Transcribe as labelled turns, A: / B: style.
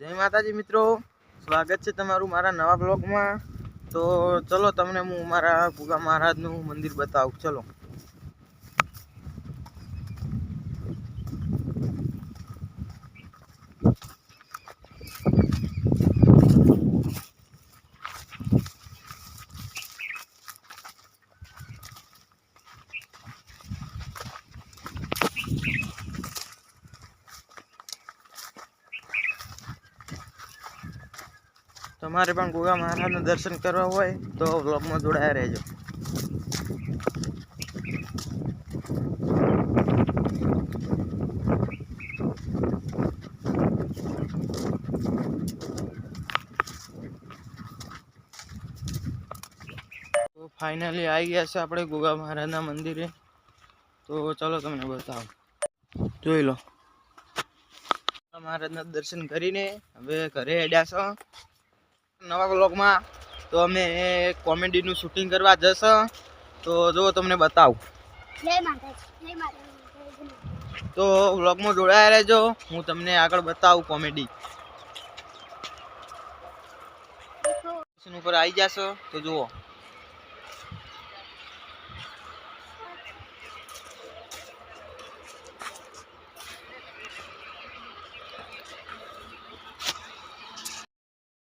A: જય માતાજી મિત્રો. સ્વાગત છે તમારું મારા નવા બ્લોગમાં તો ચલો તમને હું મારા ભૂગા મહારાજનું મંદિર બતાવું. ચલો. તમારે પણ ગોગા મહારાજના દર્શન કરવા હોય તો બ્લોગમાં જોડાયા રહેજો. તો ફાઇનલી આવી ગયા છે આપણે ગોગા મહારાજના મંદિરે. તો ચલો તમને બતાવો. જોઈ લો. મહારાજના દર્શન કરીને હવે ઘરે હેડ્યા છો. નવા બ્લોગમાં તો અમે કોમેડીનું શૂટિંગ કરવા જશો. તો જો તમને બતાવું. તો બ્લોગમાં જોડાયા રહેજો. હું તમને આગળ બતાવું કોમેડી. ઉપર આવી જશો તો જુઓ.